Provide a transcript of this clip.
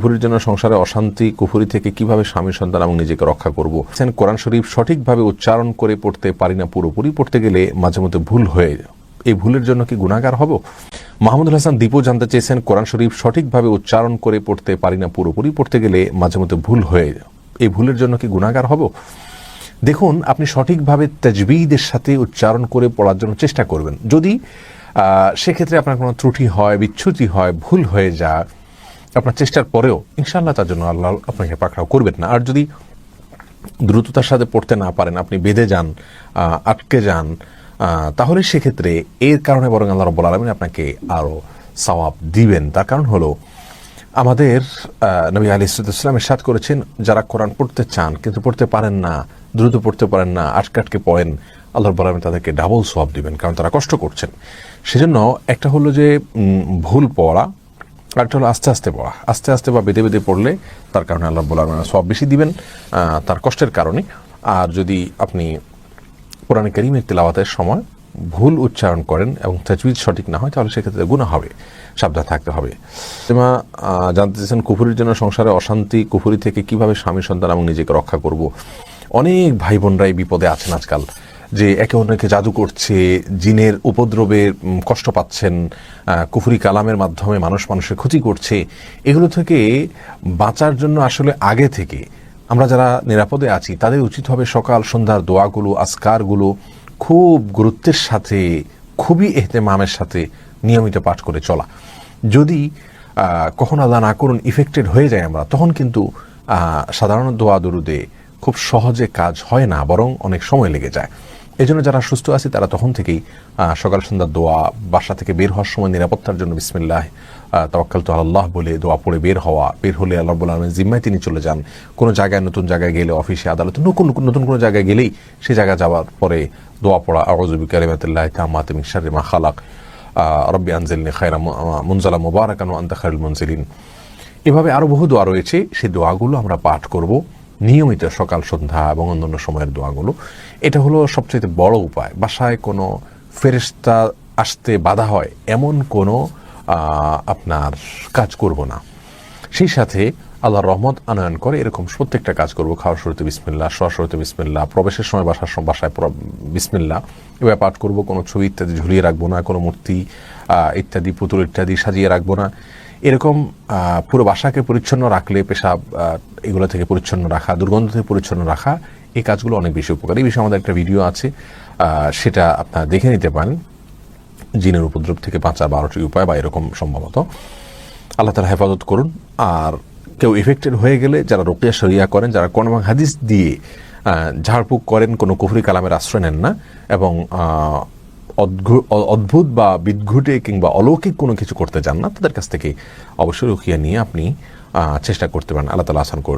কুফুরির জন্য সংসারে অশান্তি, কুফুরি থেকে কীভাবে স্বামী সন্তান এবং নিজেকে রক্ষা করব? কোরআন শরীফ সঠিকভাবে উচ্চারণ করে পড়তে পারি না, পুরোপুরি পড়তে গেলে মাঝে মধ্যে ভুল হয়ে এই ভুলের জন্য কি গুণাগার হব? মাহমুদুল হাসান দীপও জানতে চেয়েছেন, কোরআন শরীফ সঠিকভাবে উচ্চারণ করে পড়তে পারি না, পুরোপুরি পড়তে গেলে মাঝে মধ্যে ভুল হয়ে এই ভুলের জন্য কি গুণাগার হব? দেখুন, আপনি সঠিকভাবে তাজবিদের সাথে উচ্চারণ করে পড়ার জন্য চেষ্টা করবেন। যদি সেক্ষেত্রে আপনার কোনো ত্রুটি হয় বিচ্যুতি হয়, ভুল হয়ে যায় আপনার চেষ্টার পরেও ইনশাল্লাহ তার জন্য আল্লাহ আপনাকে পাকড়াও করবেন না। আর যদি দ্রুততার সাথে পড়তে না পারেন, আপনি বেঁধে যান আটকে যান তাহলে সেক্ষেত্রে এর কারণে বরং আল্লাহ রব্বুল আলমিন আপনাকে আরও সওয়াব দিবেন। তার কারণ হলো, আমাদের নবী আলী ইসলাম সাত করেছেন, যারা কোরআন পড়তে চান কিন্তু পড়তে পারেন না, দ্রুত পড়তে পারেন না, আটকে আটকে পড়েন, আল্লাহ রব্বুল আলমিন তাদেরকে ডাবল সওয়াব দিবেন, কারণ তারা কষ্ট করছেন। সেজন্য একটা হলো যে ভুল পড়া আরেকটা হলো আস্তে আস্তে পড়া আস্তে আস্তে বা বেঁধে বেঁধে পড়লে তার কারণে আল্লাহ বলার সব বেশি দিবেন তার কষ্টের কারণে। আর যদি আপনি কোরআন করিমের তেলাওয়াতের সময় ভুল উচ্চারণ করেন এবং তাজবিদ সঠিক না হয়, তাহলে সেক্ষেত্রে গুণা হবে, সাবধান থাকতে হবে। যেমা জানতে চাইছেন, কুফুরির জন্য সংসারে অশান্তি, কুফুরি থেকে কীভাবে স্বামী সন্তান এবং নিজেকে রক্ষা করব? অনেক ভাই বোনরাই বিপদে আছেন আজকাল। যে একে অন্যকে জাদু করছে, জিনের উপদ্রবে কষ্ট পাচ্ছেন কুফুরি কালামের মাধ্যমে মানুষ মানুষের ক্ষতি করছে, এগুলো থেকে বাঁচার জন্য আসলে আগে থেকে আমরা যারা নিরাপদে আছি, তাদের উচিত হবে সকাল সন্ধ্যার দোয়াগুলো, আজকারগুলো খুব গুরুত্বের সাথে, খুবই এহতেমামের সাথে নিয়মিত পাঠ করে চলা। যদি কখনো আল্লাহ না করুন ইফেক্টেড হয়ে যায় আমরা, তখন কিন্তু সাধারণ দোয়া দরুদে খুব সহজে কাজ হয় না, বরং অনেক সময় লেগে যায়। এই জন্য যারা সুস্থ আছে, তারা তখন থেকেই সকাল সন্ধ্যা দোয়া, বাসা থেকে বের হওয়ার সময় নিরাপত্তার জন্য বিসমিল্লাহ তওয়াক্কাল তো আল্লাহ বলে দোয়া পড়ে বের হওয়া, বের হলে আল্লাহ বলে আলমের জিম্মায় তিনি চলে যান। কোনো জায়গায়, নতুন জায়গায় গেলে, অফিসে, আদালতে, নতুন নতুন কোনো জায়গায় গেলেই সে জায়গায় যাওয়ার পরে দোয়া পড়া আওয়াজবি কালিমাতুল্লাহ তামাত মিন শাররি মা খালাক রব্বি আনজিলনি খায়রা মুনজালা মুবারাকান আনতা খায়রুল মুনজিলিন। এভাবে আরও বহু দোয়া রয়েছে সেই দোয়াগুলো আমরা পাঠ করব। নিয়মিত সকাল, সন্ধ্যা এবং অন্যান্য সময়ের দোয়াগুলো, এটা হলো সবচেয়ে বড় উপায়। বাসায় কোনো ফেরেশতা আসতে বাধা হয়, এমন কোনো আপনার কাজ করব না। সেই সাথে আল্লাহর রহমত আনয়ন করে এরকম প্রত্যেকটা কাজ করব। খাওয়ার শুরুতে বিসমিল্লা শোয়ার শুরুতে বিসমিল্লা প্রবেশের সময় বাসার বাসায় বিসমিল্লা এবার পাঠ করব। কোনো ছবি ইত্যাদি ঝুলিয়ে রাখব না, কোনো মূর্তি ইত্যাদি, পুতুল ইত্যাদি সাজিয়ে রাখব না। এরকম পুরো বাসাকে পরিচ্ছন্ন রাখলে পেশাব এগুলো থেকে পরিচ্ছন্ন রাখা, দুর্গন্ধ থেকে পরিচ্ছন্ন রাখা, এই কাজগুলো অনেক বেশি উপকারী। এই বিষয়ে আমাদের একটা ভিডিও আছে সেটা আপনারা দেখে নিতে পারেন। জিনের উপদ্রব থেকে বাঁচার বারোটি উপায় বা এরকম সম্ভবত। আল্লাহ তালা হেফাজত করুন। আর কেউ এফেক্টেড হয়ে গেলে যারা রোকিয়া শরিয়া করেন, যারা কোন হাদিস দিয়ে ঝাড়ফুঁক করেন, কোনো কুফরি কালামের আশ্রয় নেন না এবং অদ্ভুত বা বিদ্ঘুটে কিংবা অলৌকিক কোনো কিছু করতে চান না, তাদের কাছ থেকে অবশ্যই রুকিয়া নিয়ে আপনি চেষ্টা করতে পারেন। আল্লাহ তালা আসান